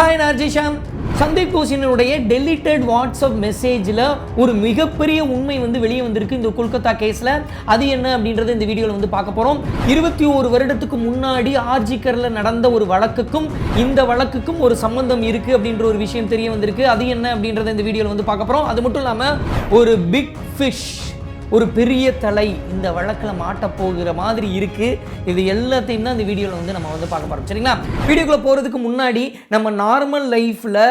Hi நார்ஜிஷாம் சந்தீப் கோஷினுடைய deleted WhatsApp மெசேஜில் ஒரு மிகப்பெரிய உண்மை வந்து வெளியே வந்திருக்கு இந்த கொல்கத்தா கேஸில் அது என்ன அப்படின்றத இந்த வீடியோவில் வந்து பார்க்க போகிறோம் இருபத்தி ஒரு வருடத்துக்கு முன்னாடி ஆர்ஜிக்கரில் நடந்த ஒரு வழக்குக்கும் இந்த வழக்குக்கும் ஒரு சம்பந்தம் இருக்குது அப்படின்ற ஒரு விஷயம் தெரிய வந்திருக்கு. அது என்ன அப்படின்றத இந்த வீடியோவில் வந்து பார்க்க போகிறோம் அது மட்டும் இல்லாமல் ஒரு பிக் ஃபிஷ் ஒரு பெரிய தலை இந்த வழக்கில் மாட்டப் போகிற மாதிரி இருக்குது இது எல்லாத்தையும் தான் இந்த வீடியோவில் வந்து நம்ம வந்து பார்க்க போகிறோம் சரிங்களா? வீடியோக்குள்ளே போகிறதுக்கு முன்னாடி நம்ம நார்மல் லைஃப்பில்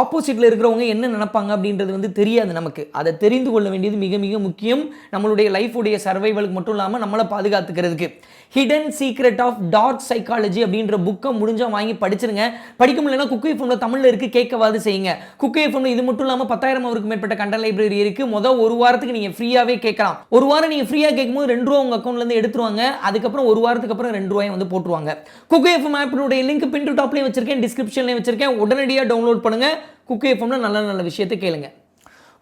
ஆப்போசிட்டில் இருக்கிறவங்க என்ன நினைப்பாங்க அப்படின்றது வந்து தெரியாது நமக்கு. அதை தெரிந்து கொள்ள வேண்டியது மிக மிக முக்கியம். நம்மளுடைய லைஃபுடைய சர்வைவலுக்கு மட்டும் இல்லாமல் நம்மளை பாதுகாத்துக்கிறதுக்கு. Hidden secret of dark psychology அப்படின்ற புக்கை முடிஞ்சால் வாங்கி படிச்சிருங்க. படிக்க முடியலன்னா குக்கை ஃபோனில் தமிழில் இருக்குது கேட்கவாது செய்யுங்க. குக்கை ஃபோனில் இது மட்டும் இல்லாமல் பத்தாயிரம் அவருக்கு மேற்பட்ட கண்ட லைப்ரரி இருக்குது மொதல் ஒரு வாரத்துக்கு நீங்கள் ஃப்ரீயாகவே கேட்கலாம். ஒரு வாரம் நீங்கள் ஃப்ரீயாக கேட்கும்போது ரெண்டு ரூபா உங்கள் அக்கௌண்ட்லேருந்து எடுத்துருவாங்க. அதுக்கப்புறம் ஒரு வாரத்துக்கு அப்புறம் ரெண்டு ரூபாய் வந்து போட்டுருவாங்க. குக்கை எஃப்எம் ஆப்பினுடைய லிங்க் பின் டு டாப்லேயும் வச்சிருக்கேன் டிஸ்கிரிப்ஷன்லேயும் வச்சிருக்கேன். உடனடியாக டவுன்லோட் பண்ணுங்க. குக்கை எஃப்எம்ல நல்ல நல்ல விஷயத்தை கேளுங்க.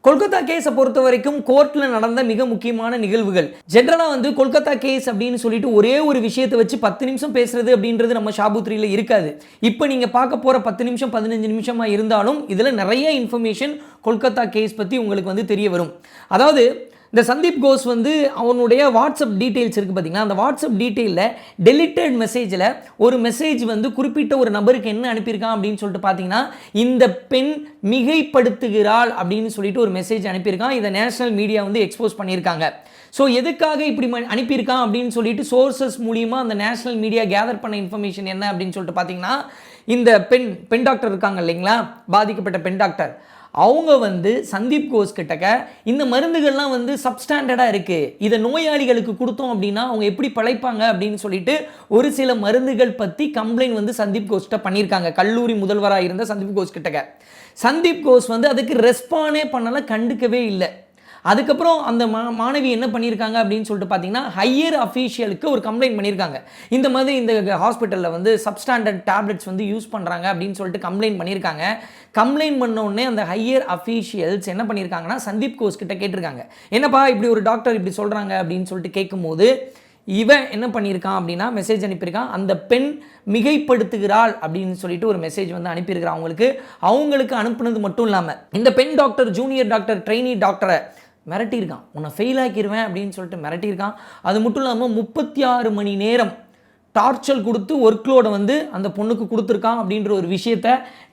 கொல்கத்தா கேஸை பொறுத்த வரைக்கும் கோர்ட்டில் நடந்த மிக முக்கியமான நிகழ்வுகள். ஜென்ரலாக வந்து கொல்கத்தா கேஸ் அப்படின்னு சொல்லிட்டு ஒரே ஒரு விஷயத்தை வச்சு பத்து நிமிஷம் பேசுறது அப்படின்றது நம்ம ஷாபுத்ரியில் இருக்காது. இப்போ நீங்கள் பார்க்க போகிற பத்து நிமிஷம் பதினஞ்சு நிமிஷமாக இருந்தாலும் இதில் நிறைய இன்ஃபர்மேஷன் கொல்கத்தா கேஸ் பற்றி உங்களுக்கு வந்து தெரிய வரும். அதாவது இந்த சந்தீப் கோஸ் வந்து அவனுடைய வாட்ஸ்அப் டீட்டெயில்ஸ் இருக்குது பார்த்தீங்கன்னா அந்த வாட்ஸ்அப் டீட்டெயிலில் டெலிட்டட் மெசேஜில் ஒரு மெசேஜ் வந்து குறிப்பிட்ட ஒரு நபருக்கு என்ன அனுப்பியிருக்கான் அப்படின்னு சொல்லிட்டு பார்த்தீங்கன்னா இந்த பெண் மிகைப்படுத்துகிறாள் அப்படின்னு சொல்லிட்டு ஒரு மெசேஜ் அனுப்பியிருக்கான். இதை நேஷனல் மீடியா வந்து எக்ஸ்போஸ் பண்ணியிருக்காங்க. ஸோ எதுக்காக இப்படி அனுப்பியிருக்கான் அப்படின்னு சொல்லிட்டு சோர்சஸ் மூலியமாக அந்த நேஷனல் மீடியா கேதர் பண்ண இன்ஃபர்மேஷன் என்ன அப்படின்னு சொல்லிட்டு பார்த்தீங்கன்னா இந்த பெண் பெண் டாக்டர் இருக்காங்க இல்லைங்களா? பாதிக்கப்பட்ட பெண் டாக்டர் அவங்க வந்து சந்தீப் கோஸ் கிட்டக்க இந்த மருந்துகள்லாம் வந்து சப்ஸ்டாண்டர்டாக இருக்குது இதை நோயாளிகளுக்கு கொடுத்தோம் அப்படின்னா அவங்க எப்படி பழைப்பாங்க அப்படின்னு சொல்லிட்டு ஒரு சில மருந்துகள் பற்றி கம்ப்ளைண்ட் வந்து சந்தீப் கோஸ்கிட்ட பண்ணியிருக்காங்க. கல்லூரி முதல்வராக இருந்த சந்தீப் கோஸ் கிட்டக்க. சந்தீப் கோஸ் வந்து அதுக்கு ரெஸ்பானே பண்ணலாம் கண்டுக்கவே இல்லை. அதுக்கப்புறம் அந்த மா மாணவி என்ன பண்ணியிருக்காங்க அப்படின்னு சொல்லிட்டு பார்த்தீங்கன்னா ஹையர் அஃபீஷியலுக்கு ஒரு கம்ப்ளைண்ட் பண்ணியிருக்காங்க. இந்த மாதிரி இந்த ஹாஸ்பிட்டலில் வந்து சப்ஸ்டாண்டர்ட் டேப்லெட்ஸ் வந்து யூஸ் பண்ணுறாங்க அப்படின்னு சொல்லிட்டு கம்ப்ளைண்ட் பண்ணியிருக்காங்க. கம்ப்ளைண்ட் பண்ணோடனே அந்த ஹையர் அஃபீஷியல்ஸ் என்ன பண்ணியிருக்காங்கன்னா சந்தீப் கோஸ் கிட்ட கேட்டிருக்காங்க. என்னப்பா இப்படி ஒரு டாக்டர் இப்படி சொல்கிறாங்க அப்படின்னு சொல்லிட்டு கேட்கும்போது இவன் என்ன பண்ணியிருக்கான் அப்படின்னா மெசேஜ் அனுப்பியிருக்கான். அந்த பெண் மிகைப்படுத்துகிறாள் அப்படின்னு சொல்லிட்டு ஒரு மெசேஜ் வந்து அனுப்பியிருக்கிறான் அவங்களுக்கு. அவங்களுக்கு அனுப்புனது மட்டும் இல்லாமல் இந்த பெண் டாக்டர் ஜூனியர் டாக்டர் ட்ரெயினி டாக்டரை மிரட்டியிருக்கான். உன்னை ஃபெயில் ஆக்கிடுவேன் அப்படின்னு சொல்லிட்டு மிரட்டியிருக்கான். அது மட்டும் இல்லாமல் முப்பத்தி ஆறு மணி நேரம் டார்ச்சல் கொடுத்து ஒர்க்லோடை வந்து அந்த பொண்ணுக்கு கொடுத்துருக்கான் அப்படின்ற ஒரு விஷயத்த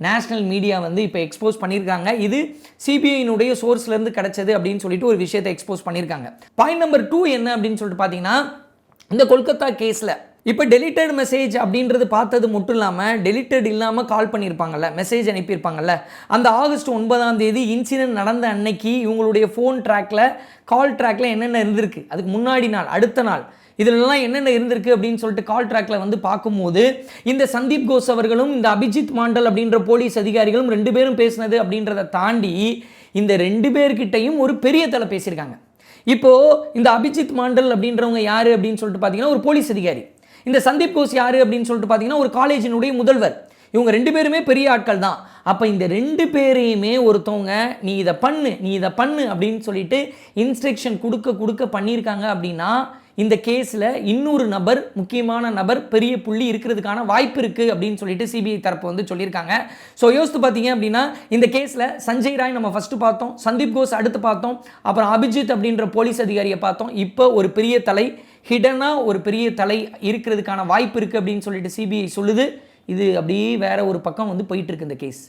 நேஷ்னல் மீடியா வந்து இப்போ எக்ஸ்போஸ் பண்ணியிருக்காங்க. இது சிபிஐனுடைய சோர்ஸ்லேருந்து கிடச்சது அப்படின்னு சொல்லிட்டு ஒரு விஷயத்தை எக்ஸ்போஸ் பண்ணியிருக்காங்க. பாயிண்ட் நம்பர் டூ என்ன அப்படின்னு சொல்லிட்டு பார்த்தீங்கன்னா இந்த கொல்கத்தா கேஸில் இப்போ டெலிட்டட் மெசேஜ் அப்படின்றது பார்த்தது மட்டும் இல்லாமல் டெலிட்டட் இல்லாமல் கால் பண்ணியிருப்பாங்கல்ல மெசேஜ் அனுப்பியிருப்பாங்கல்ல. அந்த ஆகஸ்ட் ஒன்பதாம் தேதி இன்சிடென்ட் நடந்த அன்னைக்கு இவங்களுடைய ஃபோன் ட்ராக்ல கால் ட்ராக்ல என்னென்ன இருந்திருக்கு? அதுக்கு முன்னாடி நாள் அடுத்த நாள். இதுலலாம் என்னென்ன இருந்திருக்கு அப்படின்னு சொல்லிட்டு கால் ட்ராக்ல வந்து பார்க்கும்போது இந்த சந்தீப் கோஸ் அவர்களும் இந்த அபிஜித் மாண்டல் அப்படின்ற போலீஸ் அதிகாரிகளும் ரெண்டு பேரும் பேசினது அப்படின்றத தாண்டி இந்த ரெண்டு பேர்கிட்டையும் ஒரு பெரிய தலை பேசியிருக்காங்க. இப்போ இந்த அபிஜித் மாண்டல் அப்படின்றவங்க யார் அப்படின்னு சொல்லிட்டு பார்த்தீங்கன்னா ஒரு போலீஸ் அதிகாரி. இந்த சந்தீப் கோஸ் யார் அப்படின்னு சொல்லிட்டு பார்த்தீங்கன்னா ஒரு காலேஜினுடைய முதல்வர். இவங்க ரெண்டு பேருமே பெரிய ஆட்கள் தான். அப்போ இந்த ரெண்டு பேரையுமே ஒருத்தவங்க நீ இதை பண்ணு நீ இதை பண்ணு அப்படின்னு சொல்லிட்டு இன்ஸ்ட்ரக்ஷன் கொடுக்க கொடுக்க பண்ணியிருக்காங்க அப்படின்னா இந்த கேஸில் இன்னொரு நபர் முக்கியமான நபர் பெரிய புள்ளி இருக்கிறதுக்கான வாய்ப்பு இருக்குது அப்படின்னு சொல்லிட்டு சிபிஐ தரப்பு வந்து சொல்லியிருக்காங்க. ஸோ யோசித்து பார்த்தீங்க அப்படின்னா இந்த கேஸில் சஞ்சய் ராய் நம்ம ஃபஸ்ட்டு பார்த்தோம் சந்தீப் கோஸ் அடுத்து பார்த்தோம் அப்புறம் அபிஜித் அப்படின்ற போலீஸ் அதிகாரியை பார்த்தோம். இப்போ ஒரு பெரிய தலை ஹிடனாக ஒரு பெரிய தலை இருக்கிறதுக்கான வாய்ப்பு இருக்குது அப்படின்னு சொல்லிட்டு சிபிஐ சொல்லுது. இது அப்படியே வேற ஒரு பக்கம் வந்து போயிட்டுருக்கு இந்த கேஸ்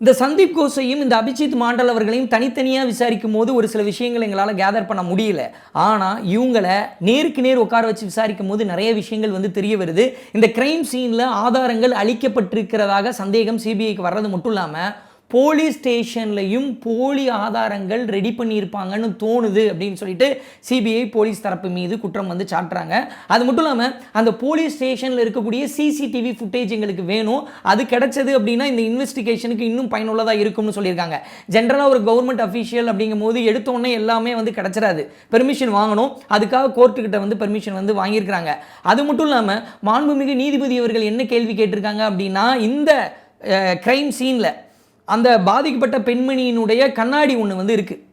இந்த சந்தீப் கோஸையும் இந்த அபிஜித் மாண்டல் அவர்களையும் தனித்தனியாக விசாரிக்கும் போது ஒரு சில விஷயங்கள் எங்களால் கேதர் பண்ண முடியல. ஆனால் இவங்களை நேருக்கு நேர் உட்கார வச்சு விசாரிக்கும் போது நிறைய விஷயங்கள் வந்து தெரிய வருது. இந்த கிரைம் சீனில் ஆதாரங்கள் அளிக்கப்பட்டிருக்கிறதாக சந்தேகம் சிபிஐக்கு வர்றது மட்டும் இல்லாமல் போலீஸ் ஸ்டேஷன்லையும் போலி ஆதாரங்கள் ரெடி பண்ணியிருப்பாங்கன்னு தோணுது அப்படின்னு சொல்லிட்டு சிபிஐ போலீஸ் தரப்பு மீது குற்றம் வந்து சாட்டுறாங்க. அது மட்டும் இல்லாமல் அந்த போலீஸ் ஸ்டேஷனில் இருக்கக்கூடிய சிசிடிவி ஃபுட்டேஜ் எங்களுக்கு வேணும். அது கிடைச்சது அப்படின்னா இந்த இன்வெஸ்டிகேஷனுக்கு இன்னும் பயனுள்ளதாக இருக்கும்னு சொல்லியிருக்காங்க. ஜென்ரலாக ஒரு கவர்மெண்ட் அஃபீஷியல் அப்படிங்கும் போது எடுத்த எல்லாமே வந்து கிடச்சிடாது. பெர்மிஷன் வாங்கணும். அதுக்காக கோர்ட்டுக்கிட்ட வந்து பெர்மிஷன் வந்து வாங்கியிருக்கிறாங்க. அது மட்டும் இல்லாமல் மாண்புமிகு நீதிபதி அவர்கள் என்ன கேள்வி கேட்டிருக்காங்க அப்படின்னா இந்த கிரைம் சீனில் அந்த பாதிக்கப்பட்ட பெண்மணியினுடைய கண்ணாடி ஒன்று வந்து இருக்குது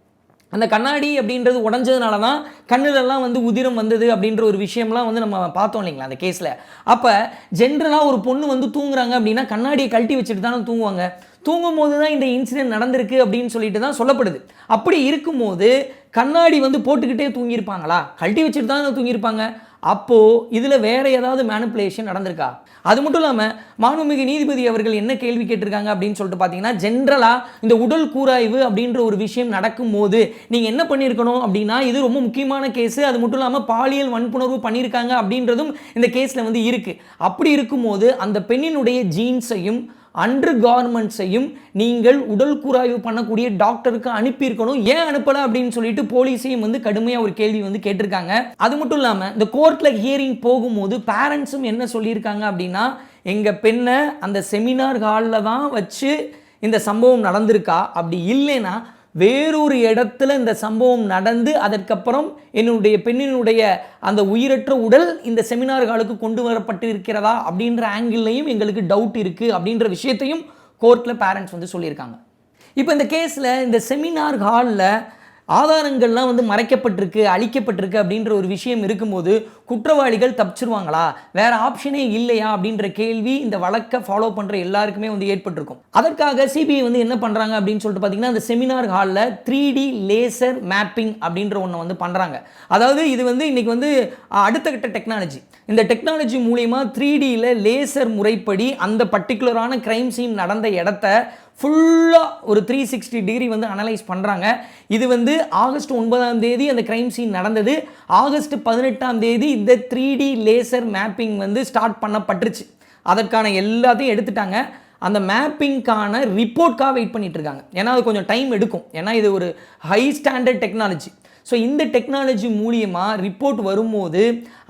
அந்த கண்ணாடி அப்படின்றது உடஞ்சதுனால தான் கண்ணிலெல்லாம் வந்து உதிரம் வந்தது அப்படின்ற ஒரு விஷயம்லாம் வந்து நம்ம பார்த்தோம் இல்லைங்களா அந்த கேஸில் அப்போ ஜென்ரலாக ஒரு பொண்ணு வந்து தூங்குறாங்க அப்படின்னா கண்ணாடியை கழட்டி வச்சுட்டு தானே தூங்குவாங்க. தூங்கும் போது தான் இந்த இன்சிடென்ட் நடந்திருக்கு அப்படின்னு சொல்லிட்டு தான் சொல்லப்படுது. அப்படி இருக்கும்போது கண்ணாடி வந்து போட்டுக்கிட்டே தூங்கியிருப்பாங்களா? கழட்டி வச்சுட்டு தான் தூங்கியிருப்பாங்க. அப்போது இதில் வேறு ஏதாவது மேனுப்புலேஷன் நடந்திருக்கா? அது மட்டும் இல்லாமல் மாண்புமிகு நீதிபதி அவர்கள் என்ன கேள்வி கேட்டிருக்காங்க அப்படின்னு சொல்லிட்டு பார்த்தீங்கன்னா ஜென்ரலாக இந்த உடல் கூராய்வு அப்படின்ற ஒரு விஷயம் நடக்கும்போது நீங்கள் என்ன பண்ணியிருக்கணும் அப்படின்னா இது ரொம்ப முக்கியமான கேஸு அது மட்டும் இல்லாமல் பாலியல் வன்புணர்வு பண்ணியிருக்காங்க அப்படின்றதும் இந்த கேஸில் வந்து இருக்குது அப்படி இருக்கும்போது அந்த பெண்ணினுடைய ஜீன்ஸையும் அண்டர் கார்மெண்ட்ஸையும் நீங்கள் உடல் கூராய்வு பண்ணக்கூடிய டாக்டருக்கு அனுப்பியிருக்கணும். ஏன் அனுப்பலை அப்படின்னு சொல்லிட்டு போலீஸையும் வந்து கடுமையாக ஒரு கேள்வி வந்து கேட்டிருக்காங்க. அது மட்டும் இல்லாமல் இந்த கோர்ட்டில் ஹியரிங் போகும்போது பேரண்ட்ஸும் என்ன சொல்லியிருக்காங்க அப்படின்னா எங்கள் பெண்ணை அந்த செமினார் ஹாலில் தான் வச்சு இந்த சம்பவம் நடந்திருக்கா? அப்படி இல்லைன்னா வேறொரு இடத்துல இந்த சம்பவம் நடந்து அதற்கப்புறம் என்னுடைய பெண்ணினுடைய அந்த உயிரற்ற உடல் இந்த செமினார் ஹாலுக்கு கொண்டு வரப்பட்டு இருக்கிறதா அப்படின்ற ஆங்கிள்லையும் எங்களுக்கு டவுட் இருக்குது அப்படின்ற விஷயத்தையும் கோர்ட்டில் பேரண்ட்ஸ் வந்து சொல்லியிருக்காங்க. இப்போ இந்த கேஸில் இந்த செமினார் ஹாலில் ஆதாரங்கள்லாம் வந்து மறைக்கப்பட்டிருக்கு அழிக்கப்பட்டிருக்கு அப்படின்ற ஒரு விஷயம் இருக்கும்போது குற்றவாளிகள் தப்பிச்சிருவாங்களா? வேற ஆப்ஷனே இல்லையா அப்படின்ற கேள்வி இந்த வழக்கை ஃபாலோ பண்ணுற எல்லாருக்குமே வந்து ஏற்பட்டிருக்கும். அதற்காக சிபிஐ வந்து என்ன பண்ணுறாங்க அப்படின்னு சொல்லிட்டு பார்த்தீங்கன்னா அந்த செமினார் ஹாலில் த்ரீ டி லேசர் மேப்பிங் அப்படின்ற ஒன்று வந்து பண்ணுறாங்க அதாவது இது வந்து இன்றைக்கி வந்து அடுத்த கட்ட டெக்னாலஜி இந்த டெக்னாலஜி மூலிமா த்ரீ டியில் லேசர் முறைப்படி அந்த பர்டிகுலரான கிரைம் சீன் நடந்த இடத்த ஃபுல்லாக ஒரு த்ரீ சிக்ஸ்டி டிகிரி வந்து அனலைஸ் பண்ணுறாங்க இது வந்து ஆகஸ்ட் ஒன்பதாம் தேதி அந்த கிரைம் சீன் நடந்தது. ஆகஸ்ட் பதினெட்டாம் தேதி இந்த த்ரீ டி லேசர் மேப்பிங் வந்து ஸ்டார்ட் பண்ணப்பட்டுருச்சு. அதற்கான எல்லாத்தையும் எடுத்துட்டாங்க. அந்த மேப்பிங்க்கான ரிப்போர்ட்காக வெயிட் பண்ணிகிட்ருக்காங்க இருக்காங்க. ஏன்னா அது கொஞ்சம் டைம் எடுக்கும். ஏன்னா இது ஒரு ஹை ஸ்டாண்டர்ட் டெக்னாலஜி ஸோ இந்த டெக்னாலஜி மூலியமாக ரிப்போர்ட் வரும்போது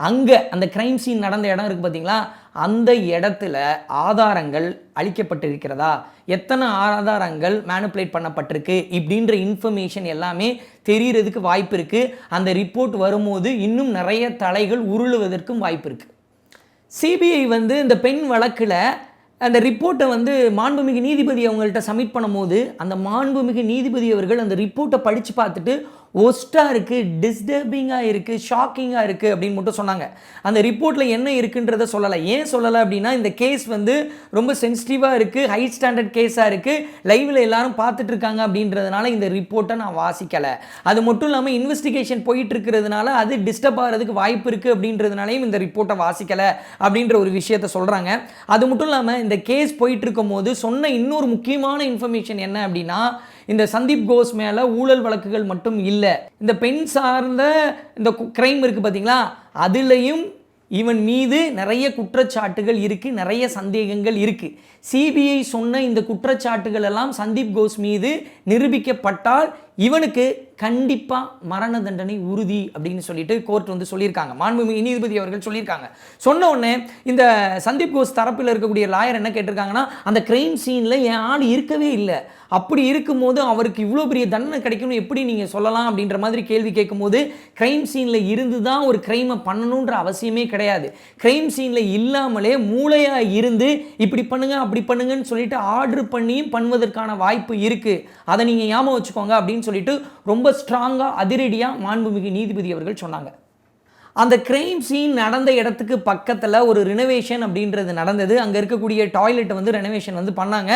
அங்கே அந்த க்ரைம் சீன் நடந்த இடம் இருக்குது பார்த்தீங்களா அந்த இடத்துல ஆதாரங்கள் அளிக்கப்பட்டிருக்கிறதா? எத்தனை ஆதாரங்கள் மேனுப்புலேட் பண்ணப்பட்டிருக்கு? இப்படின்ற இன்ஃபர்மேஷன் எல்லாமே தெரிகிறதுக்கு வாய்ப்பு இருக்குது அந்த ரிப்போர்ட் வரும்போது இன்னும் நிறைய தலைகள் உருளுவதற்கும் வாய்ப்பு இருக்குது சிபிஐ வந்து இந்த பெண் வழக்கில் அந்த ரிப்போர்ட்டை வந்து மாண்புமிகு நீதிபதி அவங்கள்ட்ட சப்மிட் பண்ணும்போது அந்த மாண்புமிகு நீதிபதி அவர்கள் அந்த ரிப்போர்ட்டை படித்து பார்த்துட்டு ஒஸ்ட்டாக இருக்குது டிஸ்டர்பிங்காக இருக்குது ஷாக்கிங்காக இருக்குது அப்படின்னு மட்டும் சொன்னாங்க. அந்த ரிப்போர்ட்டில் என்ன இருக்குன்றத சொல்லலை. ஏன் சொல்லலை அப்படின்னா இந்த கேஸ் வந்து ரொம்ப சென்சிட்டிவாக இருக்குது ஹை ஸ்டாண்டர்ட் கேஸாக இருக்குது லைவில் எல்லாரும் பார்த்துட்ருக்காங்க அப்படின்றதுனால இந்த ரிப்போர்ட்டை நான் வாசிக்கலை. அது மட்டும் இல்லாமல் இன்வெஸ்டிகேஷன் போயிட்டு இருக்கிறதுனால அது டிஸ்டர்ப் ஆகிறதுக்கு வாய்ப்பு இருக்குது அப்படின்றதுனாலையும் இந்த ரிப்போர்ட்டை வாசிக்கலை அப்படின்ற ஒரு விஷயத்த சொல்கிறாங்க அது மட்டும் இல்லாமல் இந்த கேஸ் போயிட்டு இருக்கும் போது சொன்ன இன்னொரு முக்கியமான இன்ஃபர்மேஷன் என்ன அப்படின்னா இந்த சந்தீப் கோஸ் மேலே ஊழல் வழக்குகள் மட்டும் இல்லை. இந்த பெண் சார்ந்த இந்த கிரைம் இருக்குது பார்த்தீங்களா அதுலேயும் இவன் மீது நிறைய குற்றச்சாட்டுகள் இருக்குது நிறைய சந்தேகங்கள் இருக்குது சிபிஐ சொன்ன இந்த குற்றச்சாட்டுகள் எல்லாம் சந்தீப் கோஸ் மீது நிரூபிக்கப்பட்டால் இவனுக்கு கண்டிப்பாக மரண தண்டனை உறுதி அப்படின்னு சொல்லிட்டு கோர்ட் வந்து சொல்லியிருக்காங்க. மாண்புமிகு நீதிபதி அவர்கள் சொல்லியிருக்காங்க. சொன்ன உடனே இந்த சந்தீப் கோஸ் தரப்பில் இருக்கக்கூடிய லாயர் என்ன கேட்டிருக்காங்கன்னா அந்த கிரைம் சீனில் என் ஆள் இருக்கவே இல்லை. அப்படி இருக்கும்போது அவருக்கு இவ்வளோ பெரிய தண்டனை கிடைக்கும்னு எப்படி நீங்கள் சொல்லலாம் அப்படின்ற மாதிரி கேள்வி கேட்கும்போது கிரைம் சீனில் இருந்து தான் ஒரு கிரைமை பண்ணணுன்ற அவசியமே கிடையாது. கிரைம் சீனில் இல்லாமலே மூளையாக இருந்து இப்படி பண்ணுங்க அப்படி பண்ணுங்கன்னு சொல்லிட்டு ஆர்டர் பண்ணியும் பண்ணுவதற்கான வாய்ப்பு இருக்குது அதை நீங்கள் ஞாபகம் வச்சுக்கோங்க அப்படின்னு சொல்லிட்டு ரொம்ப ஸ்ட்ராங்காக அதிரடியாக மாண்புமிகு நீதிபதி அவர்கள் சொன்னாங்க. அந்த கிரைம் சீன் நடந்த இடத்துக்கு பக்கத்தில் ஒரு ரினோவேஷன் அப்படின்றது நடந்தது. அங்கே இருக்கக்கூடிய டாய்லெட்டை வந்து ரெனோவேஷன் வந்து பண்ணாங்க.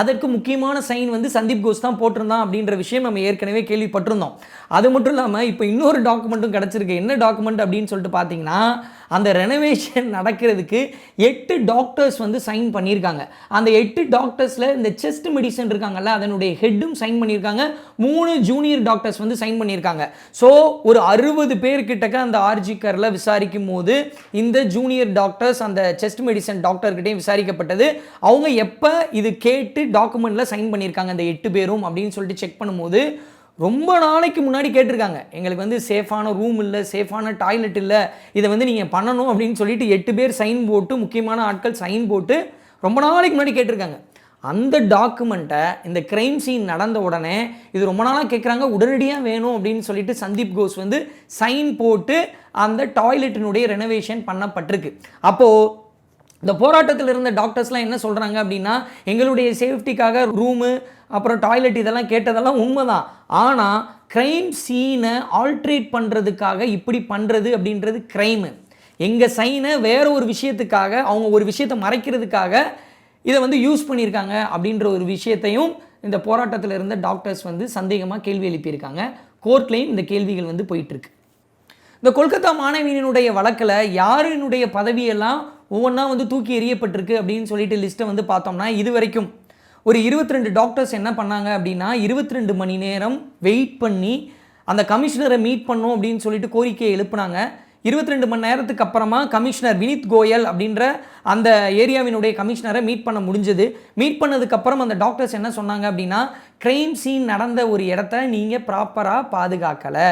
அதற்கு முக்கியமான சைன் வந்து சந்தீப் கோஸ் தான் போட்டிருந்தான் அப்படின்ற விஷயம் நம்ம ஏற்கனவே கேள்விப்பட்டிருந்தோம். அது மட்டும் இல்லாமல் இப்போ இன்னொரு டாக்குமெண்ட்டும் கிடச்சிருக்கு. என்ன டாக்குமெண்ட் அப்படின்னு சொல்லிட்டு பார்த்தீங்கன்னா அந்த ரெனோவேஷன் நடக்கிறதுக்கு எட்டு டாக்டர்ஸ் வந்து சைன் பண்ணியிருக்காங்க. அந்த எட்டு டாக்டர்ஸில் இந்த செஸ்ட் மெடிசன் இருக்காங்கல்ல அதனுடைய ஹெட்டும் சைன் பண்ணியிருக்காங்க. மூணு ஜூனியர் டாக்டர்ஸ் வந்து சைன் பண்ணியிருக்காங்க. ஸோ ஒரு அறுபது பேர்கிட்டக்க அந்த ஆர்ஜிக்கரில் விசாரிக்கும் போது இந்த ஜூனியர் டாக்டர்ஸ் அந்த செஸ்ட் மெடிசன் டாக்டர்கிட்டையும் விசாரிக்கப்பட்டது. அவங்க எப்போ இது கேட்டு டாக்குமெண்ட்டில் சைன் பண்ணியிருக்காங்க அந்த எட்டு பேரும் அப்படின்னு சொல்லிட்டு செக் பண்ணும்போது ரொம்ப நாளைக்கு முன்னாடி கேட்டிருக்காங்க. எங்களுக்கு வந்து சேஃபான ரூம் இல்லை சேஃபான டாய்லெட் இல்லை இதை வந்து நீங்கள் பண்ணணும் அப்படின்னு சொல்லிட்டு எட்டு பேர் சைன் போட்டு முக்கியமான ஆட்கள் சைன் போட்டு ரொம்ப நாளைக்கு முன்னாடி கேட்டிருக்காங்க. அந்த டாக்குமெண்ட்டை இந்த கிரைம் சீன் நடந்த உடனே இது ரொம்ப நாளாக கேட்குறாங்க உடனடியாக வேணும் அப்படின்னு சொல்லிட்டு சந்தீப் கோஸ் வந்து சைன் போட்டு அந்த டாய்லெட்டினுடைய ரெனோவேஷன் பண்ணப்பட்டிருக்கு. அப்போது இந்த போராட்டத்தில் இருந்த டாக்டர்ஸ்லாம் என்ன சொல்கிறாங்க அப்படின்னா எங்களுடைய சேஃப்டிக்காக ரூமு அப்புறம் டாய்லெட் இதெல்லாம் கேட்டதெல்லாம் உண்மைதான். ஆனால் க்ரைம் சீனை ஆல்ட்ரேட் பண்ணுறதுக்காக இப்படி பண்ணுறது அப்படின்றது க்ரைமு எங்கள் சைனை வேற ஒரு விஷயத்துக்காக அவங்க ஒரு விஷயத்தை மறைக்கிறதுக்காக இதை வந்து யூஸ் பண்ணியிருக்காங்க அப்படின்ற ஒரு விஷயத்தையும் இந்த போராட்டத்தில் இருந்த டாக்டர்ஸ் வந்து சந்தேகமாக கேள்வி எழுப்பியிருக்காங்க. கோர்ட்லேயும் இந்த கேள்விகள் வந்து போயிட்டுருக்கு இந்த கொல்கத்தா மாணவியினுடைய வழக்கில் யாரினுடைய பதவியெல்லாம் ஒவ்வொன்றா வந்து தூக்கி எறியப்பட்டிருக்கு அப்படின்னு சொல்லிட்டு லிஸ்ட்டை வந்து பார்த்தோம்னா இது வரைக்கும். ஒரு 22 ரெண்டு டாக்டர்ஸ் என்ன பண்ணாங்க அப்படின்னா 22 ரெண்டு மணி நேரம் வெயிட் பண்ணி அந்த கமிஷனரை மீட் பண்ணோம் அப்படின்னு சொல்லிட்டு கோரிக்கையை எழுப்புனாங்க. 22 ரெண்டு மணி நேரத்துக்கு அப்புறமா கமிஷனர் வினித் கோயல் அப்படின்ற அந்த ஏரியாவினுடைய கமிஷனரை மீட் பண்ண முடிஞ்சது. மீட் பண்ணதுக்கப்புறம் அந்த டாக்டர்ஸ் என்ன சொன்னாங்க அப்படின்னா க்ரைம் சீன் நடந்த ஒரு இடத்த நீங்கள் ப்ராப்பராக பாதுகாக்கலை.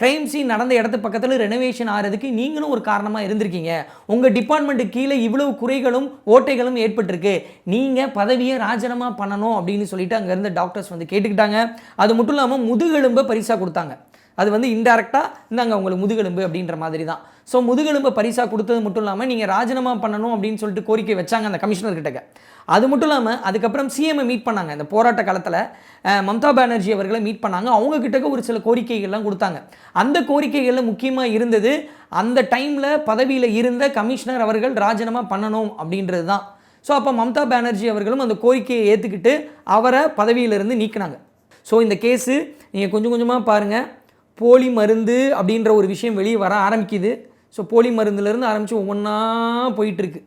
க்ரைம் சீன் நடந்த இடத்து பக்கத்தில் ரெனோவேஷன் ஆகிறதுக்கு நீங்களும் ஒரு காரணமாக இருந்திருக்கீங்க. உங்கள் டிபார்ட்மெண்ட்டு கீழே இவ்வளவு குறைகளும் ஓட்டைகளும் ஏற்பட்டிருக்கு. நீங்கள் பதவியை ராஜினாமா பண்ணணும் அப்படின்னு சொல்லிட்டு அங்கேருந்து டாக்டர்ஸ் வந்து கேட்டுக்கிட்டாங்க. அது மட்டும் இல்லாமல் முதுகெலும்பை பரிசாக கொடுத்தாங்க. அது வந்து இன்டெரக்டாக இந்தாங்க உங்களுக்கு முதுகெலும்பு அப்படின்ற மாதிரி தான் ஸோ முதுகெலும்பு பரிசாக கொடுத்தது மட்டும் இல்லாமல் நீங்கள் ராஜினாமா பண்ணணும் அப்படின்னு சொல்லிட்டு கோரிக்கை வச்சாங்க அந்த கமிஷனர் கிட்டக்க அது மட்டும் இல்லாமல் அதுக்கப்புறம் சிஎம்ஐ மீட் பண்ணாங்க. இந்த போராட்ட காலத்தில் மம்தா பானர்ஜி அவர்களை மீட் பண்ணாங்க. அவங்க கிட்டக்க ஒரு சில கோரிக்கைகள்லாம் கொடுத்தாங்க. அந்த கோரிக்கைகளில் முக்கியமாக இருந்தது அந்த டைமில் பதவியில் இருந்த கமிஷனர் அவர்கள் ராஜினாமா பண்ணணும் அப்படின்றது தான். ஸோ அப்போ மம்தா பானர்ஜி அவர்களும் அந்த கோரிக்கையை ஏற்றுக்கிட்டு அவரை பதவியிலிருந்து நீக்கினாங்க. ஸோ இந்த கேஸு நீங்கள் கொஞ்சம் கொஞ்சமாக பாருங்கள் போலி மருந்து அப்படின்ற ஒரு விஷயம் வெளியே வர ஆரம்பிக்குது. ஸோ போலி மருந்துலேருந்து ஆரம்பித்து ஒவ்வொன்றா போயிட்டுருக்கு.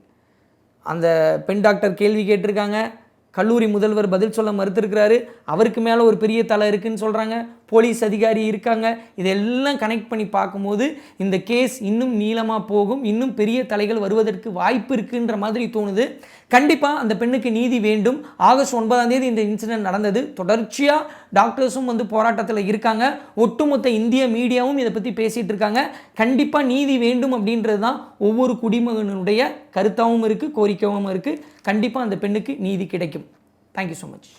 அந்த பெண் டாக்டர் கேள்வி கேட்டிருக்காங்க. கல்லூரி முதல்வர் பதில் சொல்ல மறுத்திருக்கிறாரு. அவருக்கு மேலே ஒரு பெரிய தலை இருக்குதுன்னு சொல்கிறாங்க போலீஸ் அதிகாரி இருக்காங்க. இதெல்லாம் கனெக்ட் பண்ணி பார்க்கும்போது இந்த கேஸ் இன்னும் நீளமாக போகும். இன்னும் பெரிய தலைகள் வருவதற்கு வாய்ப்பு இருக்குன்ற மாதிரி தோணுது. கண்டிப்பாக அந்த பெண்ணுக்கு நீதி வேண்டும். ஆகஸ்ட் ஒன்பதாம் தேதி இந்த இன்சிடென்ட் நடந்தது. தொடர்ச்சியாக டாக்டர்ஸும் வந்து போராட்டத்தில் இருக்காங்க. ஒட்டுமொத்த இந்திய மீடியாவும் இதை பற்றி பேசிகிட்டு இருக்காங்க. கண்டிப்பாக நீதி வேண்டும் அப்படின்றது தான் ஒவ்வொரு குடிமகனுடைய கருத்தாகவும் இருக்குது கோரிக்கையாகவும் இருக்குது கண்டிப்பாக அந்த பெண்ணுக்கு நீதி கிடைக்கும். Thank you so much